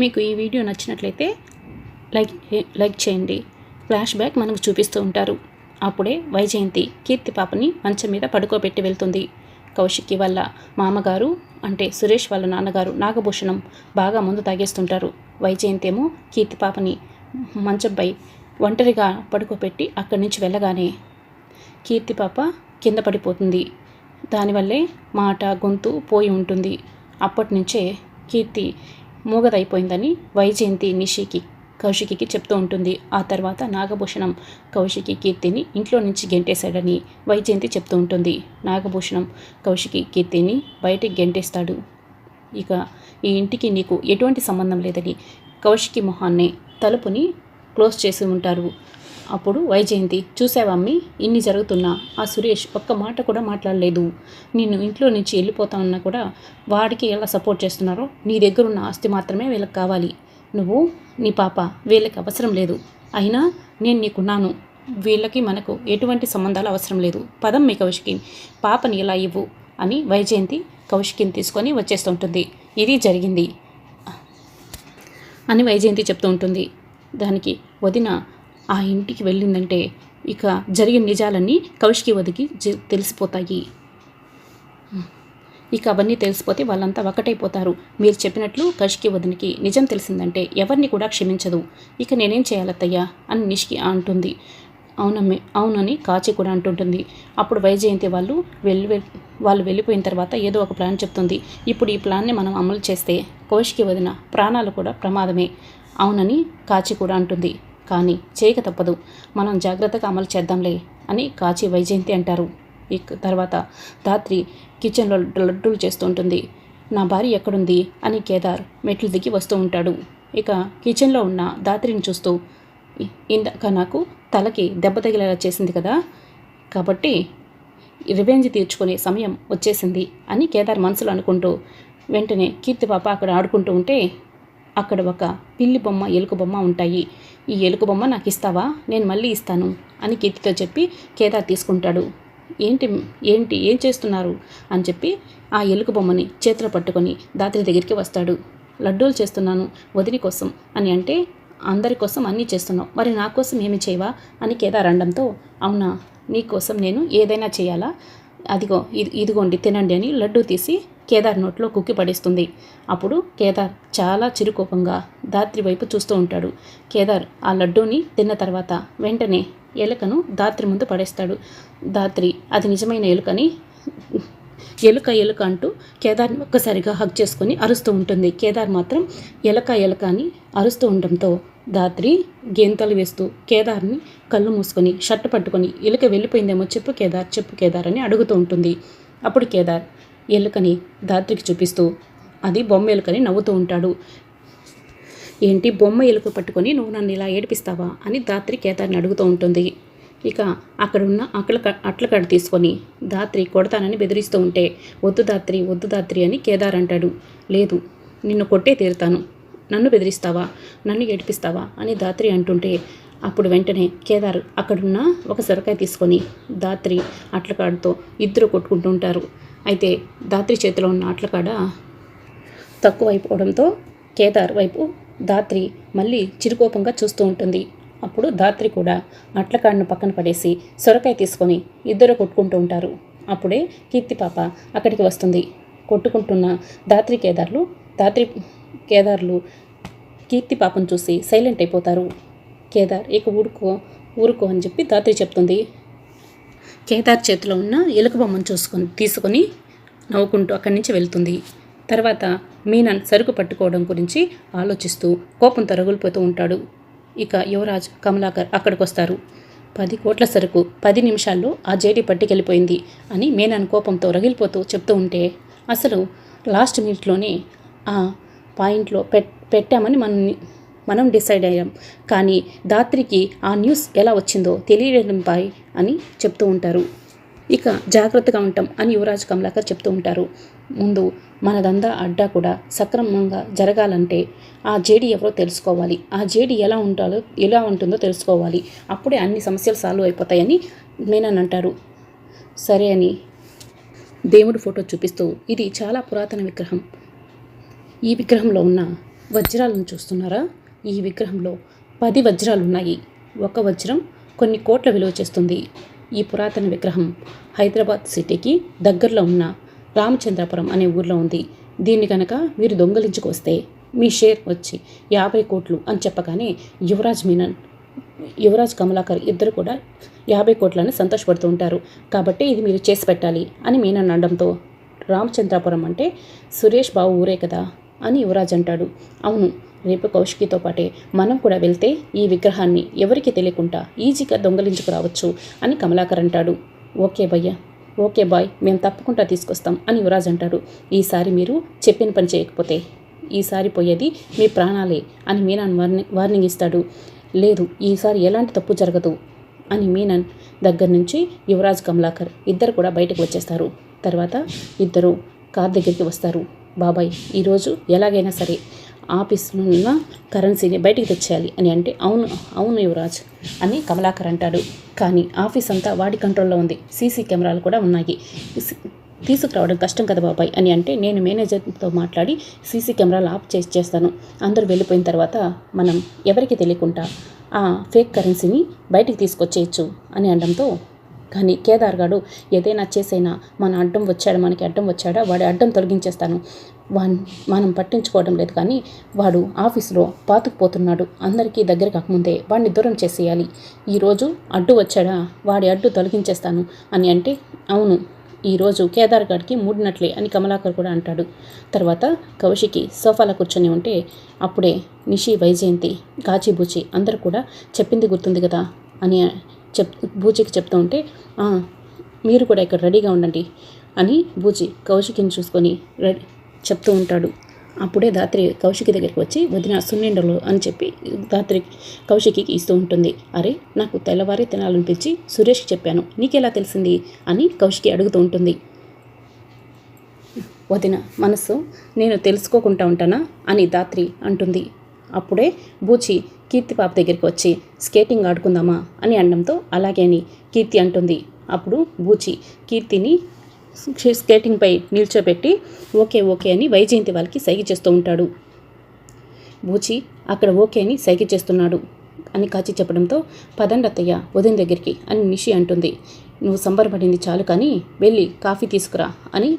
మీకు ఈ వీడియో నచ్చినట్లయితే లైక్ లైక్ చేయండి. ఫ్లాష్ బ్యాక్ మనకు చూపిస్తూ ఉంటారు. అప్పుడే వైజయంతి కీర్తి పాపని మంచం మీద పడుకోబెట్టి వెళ్తుంది. కౌశిక్కి వల్ల మామగారు అంటే సురేష్ వాళ్ళ నాన్నగారు నాగభూషణం బాగా ముందు తాగేస్తుంటారు. వైజయంతి ఏమో కీర్తి పాపని మంచంపై ఒంటరిగా పడుకోబెట్టి అక్కడి నుంచి వెళ్ళగానే కీర్తి పాప కింద పడిపోతుంది. దానివల్లే మాట గొంతు పోయి ఉంటుంది. అప్పటి నుంచే కీర్తి మూగదైపోయిందని వైజయంతి నిషికి కౌశికికి చెప్తూ ఉంటుంది. ఆ తర్వాత నాగభూషణం కౌశికి కీర్తిని ఇంట్లో నుంచి గెంటేశాడని వైజయంతి చెప్తూ ఉంటుంది. నాగభూషణం కౌశికి కీర్తిని బయటికి గెంటేస్తాడు. ఇక ఈ ఇంటికి నీకు ఎటువంటి సంబంధం లేదని కౌశికి మొహాన్ని తలుపుని క్లోజ్ చేసి ఉంటారు. అప్పుడు వైజయంతి చూసావమ్మి ఇన్ని జరుగుతున్నా. ఆ సురేష్ ఒక్క మాట కూడా మాట్లాడలేదు. నిన్ను ఇంట్లో నుంచి వెళ్ళిపోతానన్నా కూడా వాడికి ఎలా సపోర్ట్ చేస్తున్నారో నీ దగ్గర ఉన్న ఆస్తి మాత్రమే వీళ్ళకి కావాలి. నువ్వు నీ పాప వీళ్ళకి అవసరం లేదు. అయినా నేను నీకున్నాను. వీళ్ళకి మనకు ఎటువంటి సంబంధాలు అవసరం లేదు. పదం మీ కౌశికి. పాపని ఇలా ఇవ్వు అని వైజయంతి కౌశికిని తీసుకొని వచ్చేస్తుంటుంది. ఇది జరిగింది అని వైజయంతి చెప్తూ ఉంటుంది. దానికి వదిన ఆ ఇంటికి వెళ్ళిందంటే ఇక జరిగిన నిజాలన్నీ కౌశికి వదికి తెలిసిపోతాయి. ఇక అవన్నీ తెలిసిపోతే వాళ్ళంతా ఒకటైపోతారు మీరు చెప్పినట్లు కష్కి వదినికి నిజం తెలిసిందంటే ఎవరిని కూడా క్షమించదు. ఇక నేనేం చేయాలత్తయ్యా? అని నిష్కి అంటుంది. అవునమ్మే అవునని కాచి కూడా అంటుంటుంది. అప్పుడు వైజయంతి వాళ్ళు వెళ్ళి వాళ్ళు వెళ్ళిపోయిన తర్వాత ఏదో ఒక ప్లాన్ చెప్తుంది. ఇప్పుడు ఈ ప్లాన్ని మనం అమలు చేస్తే కౌశికి వదిన ప్రాణాలు కూడా ప్రమాదమే. అవునని కాచి కూడా అంటుంది. కానీ చేయక తప్పదు. మనం జాగ్రత్తగా అమలు చేద్దాంలే అని కాచి వైజయంతి అంటారు. ఇక తర్వాత రాత్రి కిచెన్లో లడ్డూలు చేస్తూ ఉంటుంది. నా భార్య ఎక్కడుంది? అని కేదార్ మెట్లు దిగి వస్తూ ఉంటాడు. ఇక కిచెన్లో ఉన్న దాత్రిని చూస్తూ ఇందాక నాకు తలకి దెబ్బ తగిలేలా చేసింది కదా? కాబట్టి రివెంజ్ తీర్చుకునే సమయం వచ్చేసింది అని కేదార్ మనసులో అనుకుంటూ వెంటనే కీర్తి పాప అక్కడ ఆడుకుంటూ ఉంటే అక్కడ ఒక పిల్లి బొమ్మ ఎలుక బొమ్మ ఉంటాయి. ఈ ఎలుక బొమ్మ నాకు ఇస్తావా? నేను మళ్ళీ ఇస్తాను అని కీర్తితో చెప్పి కేదార్ తీసుకుంటాడు. ఏంటి ఏంటి ఏం చేస్తున్నారు? అని చెప్పి ఆ ఎలుక బొమ్మని చేతిలో పట్టుకొని దాత్రి దగ్గరికి వస్తాడు. లడ్డూలు చేస్తున్నాను వదిలి కోసం అని అంటే అందరి కోసం అన్నీ చేస్తున్నావు. మరి నా కోసం ఏమి చేయవా? అని కేదార్ అనడంతో అవునా నీ కోసం నేను ఏదైనా చేయాలా? అదిగో ఇది ఇదిగోండి తినండి అని లడ్డూ తీసి కేదార్ నోట్లో కుక్కి పడేస్తుంది. అప్పుడు కేదార్ చాలా చిరుకోపంగా దాత్రి వైపు చూస్తూ ఉంటాడు. కేదార్ ఆ లడ్డూని తిన్న తర్వాత వెంటనే ఎలుకను దాత్రి ముందు పడేస్తాడు. దాత్రి అది నిజమైన ఎలుకని ఎలుక ఎలుక అంటూ కేదార్ని ఒక్కసారిగా హక్ చేసుకొని అరుస్తూ ఉంటుంది. కేదార్ మాత్రం ఎలక ఎలక అని అరుస్తూ ఉండడంతో దాత్రి గేంతలు వేస్తూ కేదార్ని కళ్ళు మూసుకొని షర్ట్ పట్టుకొని ఎలుక వెళ్ళిపోయిందేమో చెప్పు కేదార్ చెప్పు కేదార్ అని అడుగుతూ ఉంటుంది. అప్పుడు కేదార్ ఎలుకని దాత్రికి చూపిస్తూ అది బొమ్మ ఎలుకని నవ్వుతూ ఉంటాడు. ఏంటి బొమ్మ ఎలుక పట్టుకొని నువ్వు నన్ను ఇలా ఏడిపిస్తావా అని దాత్రి కేదార్ని అడుగుతూ ఉంటుంది. ఇక అక్కడున్న అట్ల అట్ల కడ తీసుకొని దాత్రి కొడతానని బెదిరిస్తూ ఉంటే వద్దు దాత్రి వద్దు దాత్రి అని కేదార్ అంటాడు. లేదు నిన్ను కొట్టే తీరుతాను. నన్ను బెదిరిస్తావా? నన్ను ఏడిపిస్తావా? అని దాత్రి అంటుంటే అప్పుడు వెంటనే కేదార్ అక్కడున్న ఒక సొరకాయ తీసుకొని దాత్రి అట్లకాడతో ఇద్దరు కొట్టుకుంటూ ఉంటారు. అయితే దాత్రి చేతిలో ఉన్న అట్లకాడ తక్కువైపోవడంతో కేదార్ వైపు దాత్రి మళ్ళీ చిరుకోపంగా చూస్తూ ఉంటుంది. అప్పుడు దాత్రి కూడా అట్లకాడను పక్కన పడేసి సొరకాయ తీసుకొని ఇద్దరు కొట్టుకుంటూ ఉంటారు. అప్పుడే కీర్తి పాప అక్కడికి వస్తుంది. కొట్టుకుంటున్న దాత్రి కేదార్లు దాత్రి కేదార్లు కీర్తి పాపను చూసి సైలెంట్ అయిపోతారు. కేదార్ ఇక ఊరుకో ఊరుకో అని చెప్పి దాత్రి చెప్తుంది. కేదార్ చేతిలో ఉన్న ఎలుక బొమ్మను చూసుకొని తీసుకొని నవ్వుకుంటూ అక్కడి నుంచి వెళ్తుంది. తర్వాత మీనన్ సరుకు పట్టుకోవడం గురించి ఆలోచిస్తూ కోపంతో తరగులిపోతూ ఉంటాడు. ఇక యువరాజ్ కమలాకర్ అక్కడికి వస్తారు పది కోట్ల సరుకు పది నిమిషాల్లో ఆ జేడి పట్టుకెళ్ళిపోయింది అని మీనన్ కోపంతో రగిలిపోతూ చెప్తూ ఉంటే అసలు లాస్ట్ మినిట్లోనే ఆ పాయింట్లో పెట్ పెట్టామని మనం మనం డిసైడ్ అయ్యాం. కానీ దాత్రికి ఆ న్యూస్ ఎలా వచ్చిందో తెలియడంపై అని చెప్తూ ఉంటారు. ఇక జాగ్రత్తగా ఉంటాం అని యువరాజ్ కమలాకర్ చెప్తూ ఉంటారు. ముందు మనదంతా అడ్డా కూడా సక్రమంగా జరగాలంటే ఆ జేడి ఎవరో తెలుసుకోవాలి. ఆ జేడి ఎలా ఉంటాలో ఎలా ఉంటుందో తెలుసుకోవాలి. అప్పుడే అన్ని సమస్యలు సాల్వ్ అయిపోతాయని మేనన్ అంటారు. సరే అని దేవుడు ఫోటో చూపిస్తూ ఇది చాలా పురాతన విగ్రహం. ఈ విగ్రహంలో ఉన్న వజ్రాలను చూస్తున్నారా? ఈ విగ్రహంలో పది వజ్రాలు ఉన్నాయి ఒక వజ్రం కొన్ని కోట్ల విలువ చేస్తుంది. ఈ పురాతన విగ్రహం హైదరాబాద్ సిటీకి దగ్గరలో ఉన్న రామచంద్రపురం అనే ఊర్లో ఉంది. దీన్ని కనుక మీరు దొంగలించుకొస్తే మీ షేర్ వచ్చి యాభై కోట్లు అని చెప్పగానే యువరాజ్ మీనన్ యువరాజ్ కమలాకర్ ఇద్దరు కూడా యాభై కోట్లని సంతోషపడుతూ ఉంటారు. కాబట్టి ఇది మీరు చేసి పెట్టాలి అని మీనన్ అనడంతో రామచంద్రాపురం అంటే సురేష్ బాబు ఊరే కదా అని యువరాజ్ అంటాడు. అవును రేపు కౌశికితో పాటే మనం కూడా వెళ్తే ఈ విగ్రహాన్ని ఎవరికి తెలియకుండా ఈజీగా దొంగలించుకురావచ్చు అని కమలాకర్ అంటాడు. ఓకే భయ్య ఓకే బాయ్ మేము తప్పకుండా తీసుకొస్తాం అని యువరాజ్ అంటాడు. ఈసారి మీరు చెప్పిన పని చేయకపోతే ఈసారి పోయేది మీ ప్రాణాలే అని మీనాన్ వార్నింగ్ వార్నింగ్ ఇస్తాడు. లేదు ఈసారి ఎలాంటి తప్పు జరగదు అని మీనన్ దగ్గర నుంచి యువరాజ్ కమలాకర్ ఇద్దరు కూడా బయటకు వచ్చేస్తారు. తర్వాత ఇద్దరు కార్ దగ్గరికి వస్తారు. బాబాయ్ ఈరోజు ఎలాగైనా సరే ఆఫీస్లో ఉన్న కరెన్సీని బయటికి తెచ్చేయాలి అని అంటే అవును అవును యువరాజ్ అని కమలాకర్ అంటాడు. కానీ ఆఫీస్ అంతా వాడి కంట్రోల్లో ఉంది. సీసీ కెమెరాలు కూడా ఉన్నాయి. తీసుకురావడం కష్టం కదా బాబాయ్ అని అంటే నేను మేనేజర్తో మాట్లాడి సీసీ కెమెరాలు ఆఫ్ చేసి చేస్తాను. అందరూ వెళ్ళిపోయిన తర్వాత మనం ఎవరికి తెలియకుండా ఆ ఫేక్ కరెన్సీని బయటికి తీసుకొచ్చేయచ్చు అని అనడంతో కానీ కేదార్ గాడు ఏదైనా చేసైనా మన అడ్డం వచ్చాడు మనకి అడ్డం వచ్చాడా? వాడి అడ్డం తొలగించేస్తాను. వాన్ మనం పట్టించుకోవడం లేదు కానీ వాడు ఆఫీసులో పాతుకుపోతున్నాడు. అందరికీ దగ్గర కాకముందే వాడిని దూరం చేసేయాలి. ఈరోజు అడ్డు వచ్చాడా? వాడి అడ్డు తొలగించేస్తాను అని అంటే అవును ఈరోజు కేదార్ గారికి మూడినట్లే అని కమలాకర్ కూడా అంటాడు. తర్వాత కౌశికి సోఫాలో కూర్చొని ఉంటే అప్పుడే నిషి వైజయంతి గాచిబూచి అందరూ కూడా చెప్పింది గుర్తుంది కదా అని చెప్ బూచికి చెప్తూ ఉంటే మీరు కూడా ఇక్కడ రెడీగా ఉండండి అని బూచి కౌశికిని చూసుకొని రెడీ చెప్తూ ఉంటాడు. అప్పుడే దాత్రి కౌశికి దగ్గరికి వచ్చి వదిన సున్నిండలు అని చెప్పి దాత్రి కౌశికికి ఇస్తూ ఉంటుంది. అరే నాకు తెల్లవారి తినాలనిపించి సురేష్కి చెప్పాను. నీకెలా తెలిసింది? అని కౌశికి అడుగుతూ ఉంటుంది. వదిన మనసు నేను తెలుసుకోకుండా ఉంటానా? అని దాత్రి అంటుంది. అప్పుడే బూచి కీర్తి పాప దగ్గరికి వచ్చి స్కేటింగ్ ఆడుకుందామా? అని అనడంతో అలాగే అని కీర్తి అంటుంది. అప్పుడు బూచి కీర్తిని స్కేటింగ్పై నిల్చోబెట్టి ఓకే ఓకే అని వైజయంతి వాళ్ళకి సైగ చేస్తూ ఉంటాడు. బూచి అక్కడ ఓకే అని సైగ చేస్తున్నాడు అని కాచి చెప్పడంతో పదండత్తయ్య ఉదయం దగ్గరికి అని నిషి అంటుంది. నువ్వు సంబరపడింది చాలు కానీ వెళ్ళి కాఫీ తీసుకురా అని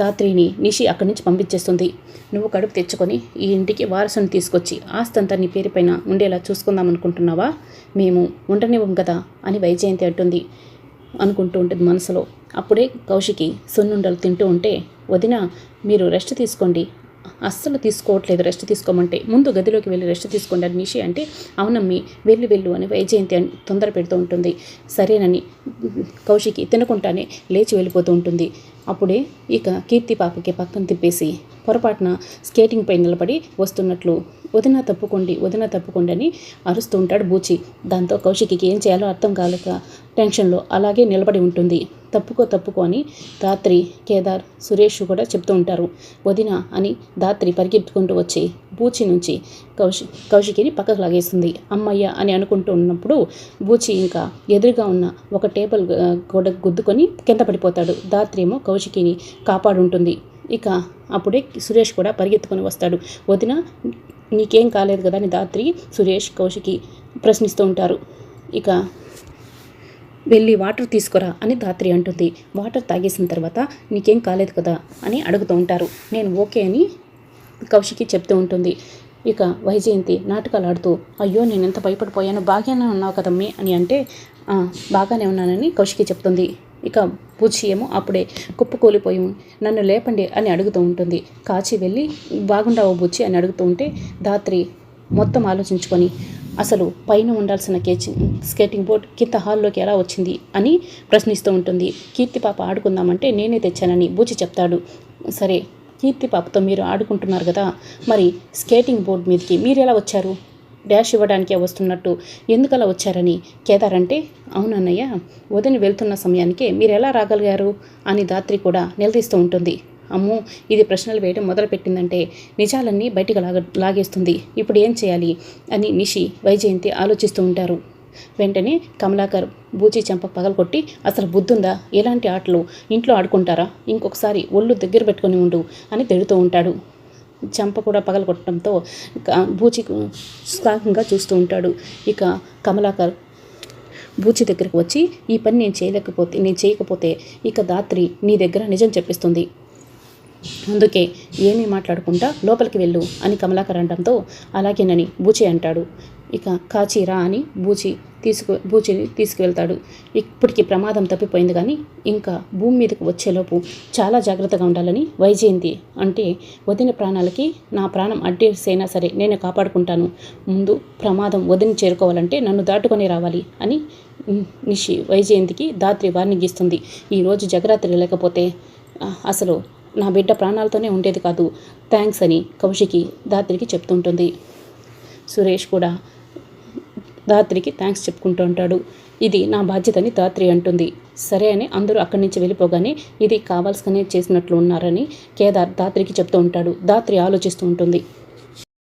దాత్రిని నిషి అక్కడి నుంచి పంపించేస్తుంది. నువ్వు కడుపు తెచ్చుకొని ఈ ఇంటికి వారసుని తీసుకొచ్చి ఆస్తంతా నీ పేరుపైన ఉండేలా చూసుకుందాం అనుకుంటున్నావా? మేము ఉండనివ్వం కదా అని వైజయంతి అంటుంది. అనుకుంటూ ఉంటుంది మనసులో. అప్పుడే కౌశికి సున్నుండలు తింటూ ఉంటే వదిన మీరు రెస్ట్ తీసుకోండి. అస్సలు తీసుకోవట్లేదు రెస్ట్ తీసుకోమంటే. ముందు గదిలోకి వెళ్ళి రెస్ట్ తీసుకోండి అని నిషి అంటే అవునమ్మి వెళ్ళి వెళ్ళు అని వైజయంతి అని తొందర పెడుతూ ఉంటుంది. సరేనని కౌశికి తినకుండానే లేచి వెళ్ళిపోతూ ఉంటుంది. అప్పుడే ఇక కీర్తి పాపకి పక్కన తిప్పేసి పొరపాటున స్కేటింగ్ పై నిలబడి వస్తున్నట్లు వదిన తప్పుకోండి వదిన తప్పుకోండి అని అరుస్తూ ఉంటాడు బూచి. దాంతో కౌశికికి ఏం చేయాలో అర్థం కాలేక టెన్షన్లో అలాగే నిలబడి ఉంటుంది. తప్పుకో తప్పుకో అని దాత్రి కేదార్ సురేష్ కూడా చెప్తూ ఉంటారు. వదిన అని దాత్రి పరిగెత్తుకుంటూ వచ్చి బూచి నుంచి కౌశి కౌశికిని పక్కకు లాగేస్తుంది. అమ్మయ్య అని అనుకుంటూ ఉన్నప్పుడు బూచి ఇంకా ఎదురుగా ఉన్న ఒక టేబుల్ గోడ గుద్దుకొని కింద పడిపోతాడు. దాత్రి ఏమో కౌశికిని కాపాడుంటుంది. ఇక అప్పుడే సురేష్ కూడా పరిగెత్తుకొని వస్తాడు. వదిన నీకేం కాలేదు కదా అని దాత్రి సురేష్ కౌశికి ప్రశ్నిస్తూ ఉంటారు. ఇక వెళ్ళి వాటర్ తీసుకురా అని దాత్రి అంటుంది. వాటర్ తాగేసిన తర్వాత నీకేం కాలేదు కదా అని అడుగుతూ ఉంటారు. నేను ఓకే అని కౌశికి చెప్తూ ఉంటుంది. ఇక వైజయంతి నాటకాలు ఆడుతూ అయ్యో నేను ఎంత భయపడిపోయాను బాగానే ఉన్నావు కదమ్మి అని అంటే బాగానే ఉన్నానని కౌశికి చెప్తుంది. ఇక బుజ్జి ఏమో అప్పుడే కుప్పకూలిపోయి నన్ను లేపండి అని అడుగుతూ ఉంటుంది. కాచి వెళ్ళి బాగుండావు బుచ్చి అని అడుగుతూ ఉంటే దాత్రి మొత్తం ఆలోచించుకొని అసలు పైన ఉండాల్సిన కేచింగ్ స్కేటింగ్ బోర్డ్ కింద హాల్లోకి ఎలా వచ్చింది? అని ప్రశ్నిస్తూ ఉంటుంది. కీర్తి పాప ఆడుకుందామంటే నేనే తెచ్చానని బూచి చెప్తాడు. సరే కీర్తి పాపతో మీరు ఆడుకుంటున్నారు కదా మరి స్కేటింగ్ బోర్డ్ మీదకి మీరు ఎలా వచ్చారు? డాష్ ఇవ్వడానికే వస్తున్నట్టు ఎందుకలా వచ్చారని కేదార్ అంటే అవునన్నయ్య వదిన వెళ్తున్న సమయానికే మీరు ఎలా రాగలిగారు? అని దాత్రి కూడా నిలదీస్తూ ఉంటుంది. అమ్మో ఇది ప్రశ్నలు వేయడం మొదలుపెట్టిందంటే నిజాలన్నీ బయటికి లాగ లాగేస్తుంది. ఇప్పుడు ఏం చేయాలి? అని నిషి వైజయంతి ఆలోచిస్తూ ఉంటారు. వెంటనే కమలాకర్ బూచి చెంప పగలగొట్టి అసలు బుద్ధుందా? ఎలాంటి ఆటలు? ఇంట్లో ఆడుకుంటారా? ఇంకొకసారి ఒళ్ళు దగ్గర పెట్టుకొని ఉండు అని తిడుతూ ఉంటాడు. చెంప కూడా పగలగొట్టడంతో బూచి ఉత్సాహంగా చూస్తూ ఉంటాడు. ఇక కమలాకర్ బూచి దగ్గరకు వచ్చి ఈ పని నేను చేయలేకపోతే నేను చేయకపోతే ఇక దాత్రి నీ దగ్గర నిజం చెప్పిస్తుంది. అందుకే ఏమీ మాట్లాడకుండా లోపలికి వెళ్ళు అని కమలాకర్ అనడంతో అలాగేనని బూచి అంటాడు. ఇక కాచీరా అని బూచి తీసుకు బూచిని తీసుకువెళ్తాడు. ఇప్పటికి ప్రమాదం తప్పిపోయింది కానీ ఇంకా భూమి మీదకు వచ్చేలోపు చాలా జాగ్రత్తగా ఉండాలని వైజయంతి అంటే వదిన ప్రాణాలకి నా ప్రాణం అడ్డేసైనా సరే నేను కాపాడుకుంటాను. ముందు ప్రమాదం వదిని చేరుకోవాలంటే నన్ను దాటుకొని రావాలి అని నిషి వైజయంతికి దాత్రి వార్నింగ్ ఇస్తుంది. ఈరోజు జగరాత్రి లేకపోతే అసలు నా బిడ్డ ప్రాణాలతోనే ఉండేది కాదు. థ్యాంక్స్ అని కౌశికి దాత్రికి చెప్తుంటుంది. సురేష్ కూడా దాత్రికి థ్యాంక్స్ చెప్పుకుంటూ ఉంటాడు. ఇది నా బాధ్యతని దాత్రి అంటుంది. సరే అని అందరూ అక్కడి నుంచి వెళ్ళిపోగానే ఇది కావాల్సుకునే చేసినట్లు ఉన్నారని కేదార్ దాత్రికి చెప్తూ ఉంటాడు. దాత్రి ఆలోచిస్తూ ఉంటుంది.